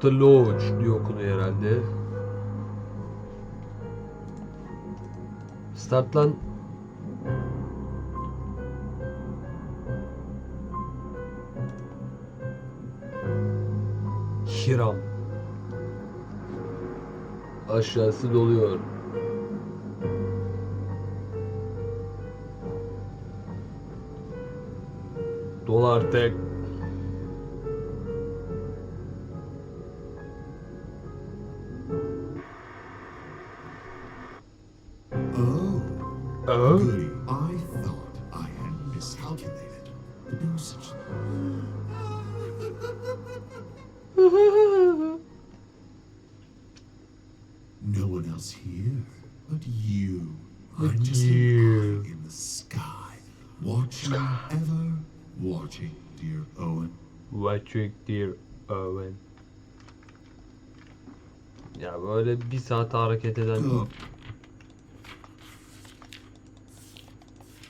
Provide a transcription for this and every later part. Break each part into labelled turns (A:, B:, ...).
A: The Lodge diye okunuyor herhalde. Start lan. Hiram. Aşağısı doluyor. Dolar tek.
B: No one else here but you.
A: But
B: I'm just
A: you.
B: in the sky, watching, ever watching, dear Owen.
A: Watching dear Owen. Ya böyle bir saat hareket eden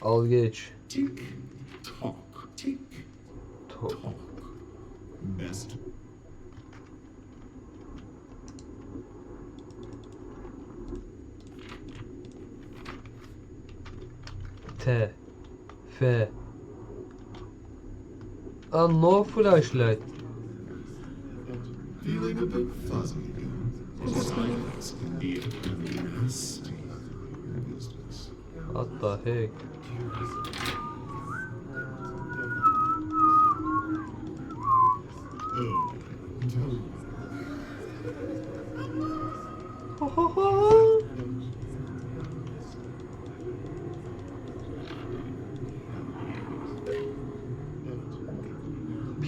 A: al geç.
B: Tick tock, tick
A: To-
B: tock. Best
A: T F Ah no flashlight.
B: feeling a bit fuzzy. Silence can be a nasty business.
A: What the heck?
B: Oh, no.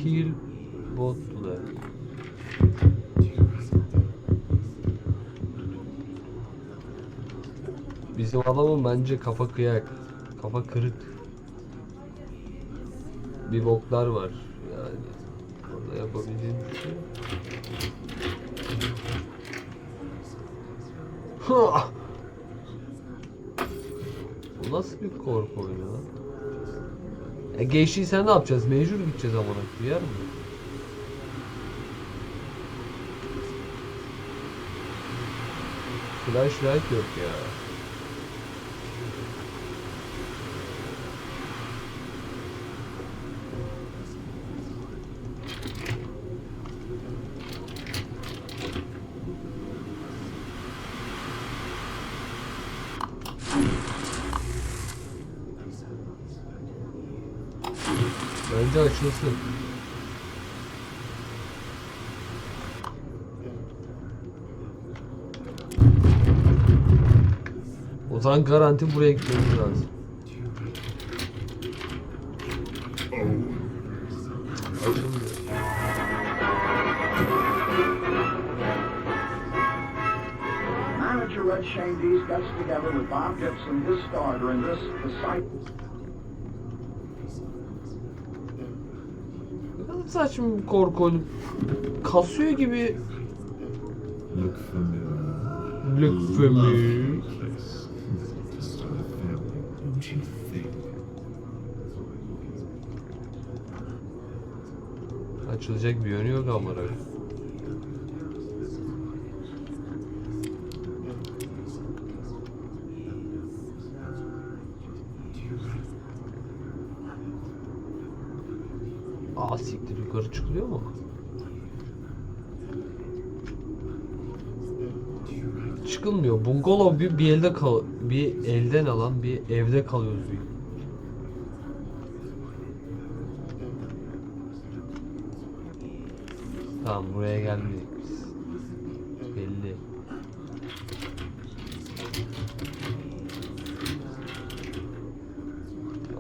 A: Pil botla. Bizim adamın bence kafa kıyak. Kafa kırık. Bir boklar var. Yani orada yapabildiğim bir şey. Bu nasıl bir korku oyunu lan? E geçtiysen ne yapacağız? Mecbur gideceğiz amına koyayım, yer mi? Flashlight yok ya. Bence açılsın. O zaman garanti buraya gitmemiz lazım.
C: Shane Dees gets together with Bob Gibson, his star, during this, the
A: saçma bir korku oyunu. Kasıyor gibi.
B: Look
A: for me. Açılacak bir yönü yok amına. koyayım. Aa siktir yukarı çıkılıyor mu? Çıkılmıyor. Bungalov bir, bir elde kal bir elden alan bir evde kalıyoruz bir. Tamam buraya gelmedik biz. Belli.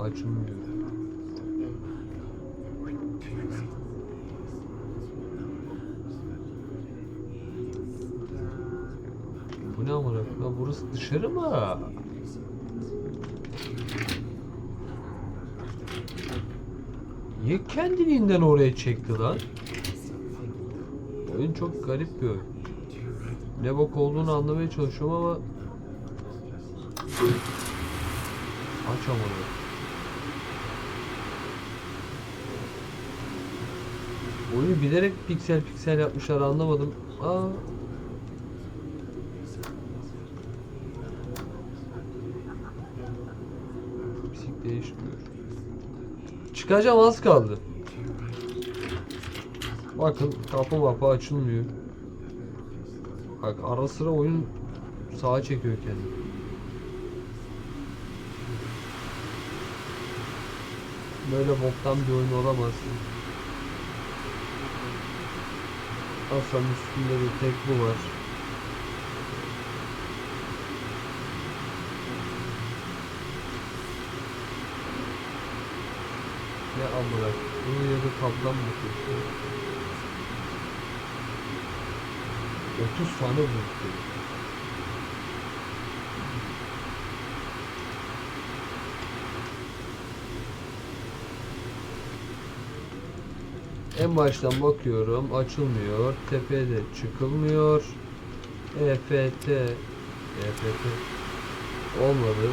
A: Açılmıyor. Bu ne amına koyayım? Lan Burası dışarı mı? Niye kendiliğinden oraya çekti lan? Oyun çok garip bir oyun. Ne bok olduğunu anlamaya çalışıyorum ama Aç amına. Oyunu bilerek piksel piksel yapmışlar anlamadım. Aa. Çıkacağım az kaldı. Bakın kapı mapı açılmıyor. Bak ara sıra oyun sağa çekiyor kendini. Böyle boktan bir oyun olamaz. Aslan üstünde bir tek bu var. Ne amına bunu ya da tablan mı koyuyor? 30 tane vurdu. En baştan bakıyorum açılmıyor. Tepede çıkılmıyor. EFT EFT olmadı.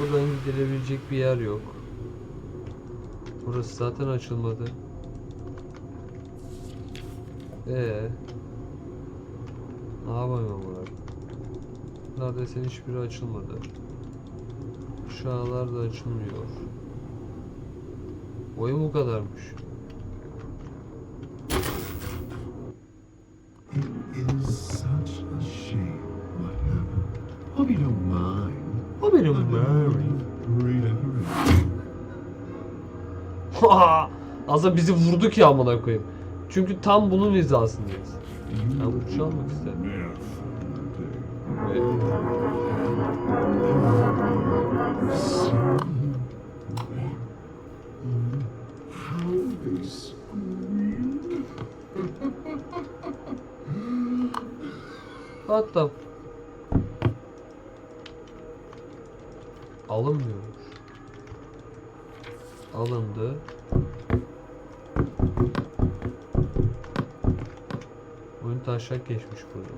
A: Buradan gidilebilecek bir yer yok. Burası zaten açılmadı. Ee, ne yapayım ama? Neredeyse hiçbiri açılmadı. Aşağılar da açılmıyor. Oyun bu kadarmış.
B: To hurry.
A: Aslında bizi vurdu ki amına koyayım. Çünkü tam bunun hizasındayız. Ben uçağı almak.
B: How they squeal.
A: Alınmıyormuş. Alındı. Oyun taşak geçmiş burada.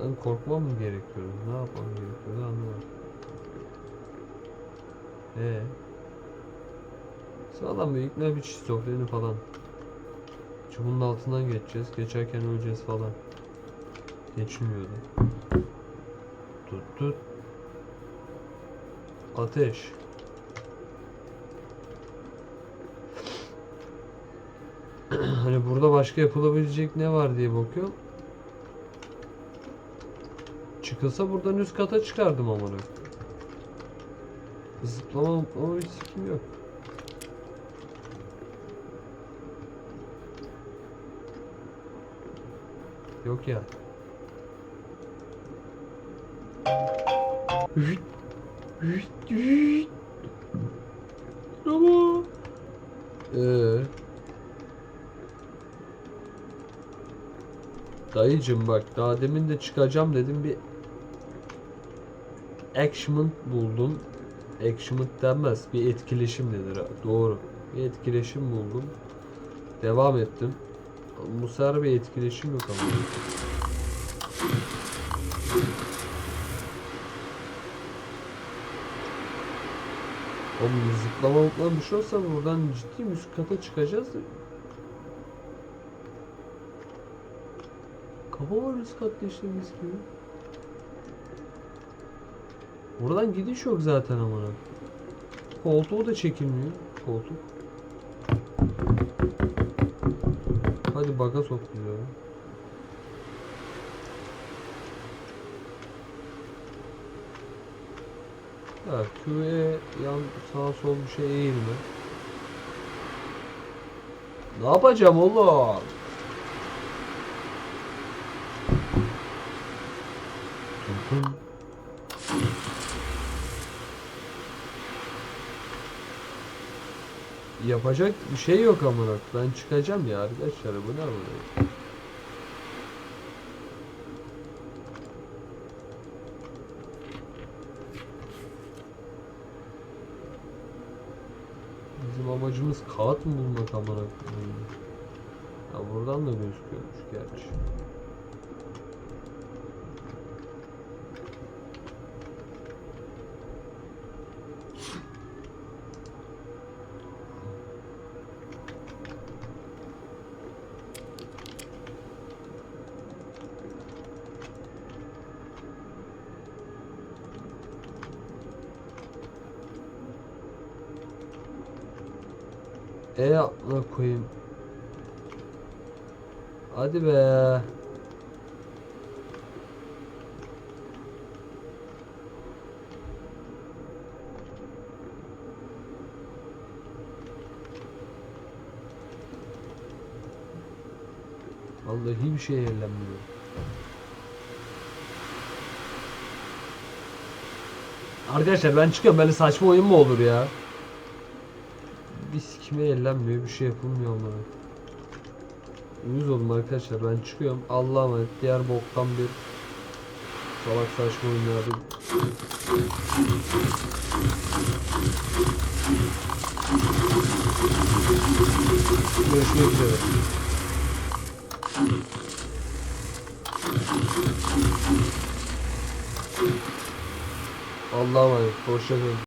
A: Ben korkmam mı gerekiyor? Ne yapmam gerekiyor? Anlamadım. Ee. Sağlam bir ikna bir şizofreni falan. Çubuğun altından geçeceğiz. Geçerken öleceğiz falan. Geçmiyordu. Tut tut. Ateş. hani burada başka yapılabilecek ne var diye bakıyorum. Çıkılsa buradan üst kata çıkardım amına. Zıplama zıplama bir sikim yok. Yok ya. Ama. Ee. Dayıcım bak daha demin de çıkacağım dedim bir achievement buldum. Achievement denmez bir etkileşim denir doğru. Bir etkileşim buldum. Devam ettim. Sefer bir etkileşim yok ama. Oğlum zıplama zıplama bir şey olsa buradan ciddi üst kata çıkacağız. Kafa var üst katta işte mis gibi. Buradan gidiş yok zaten amına. Koltuğu da çekilmiyor. Koltuk. Hadi baga sok bizi ya. Ya Q'ye yan sağ sol bir şey eğilme. Ne yapacağım oğlum? Yapacak bir şey yok amına. Ben çıkacağım ya arkadaşlar bu ne amına? Bizim amacımız kağıt mı bulmak amına koyayım? Ha buradan da gözüküyormuş gerçi. E yapma koyayım. Hadi be. Vallahi bir şey eğlenmiyor. Arkadaşlar ben çıkıyorum. Böyle saçma oyun mu olur ya? Bir sikime ellenmiyor. Bir şey yapılmıyor ama. Uyuz oldum arkadaşlar. Ben çıkıyorum. Allah'a emanet. Diğer boktan bir salak saçma oyunlarda Görüşmek üzere. Allah'a emanet. Hoşçakalın.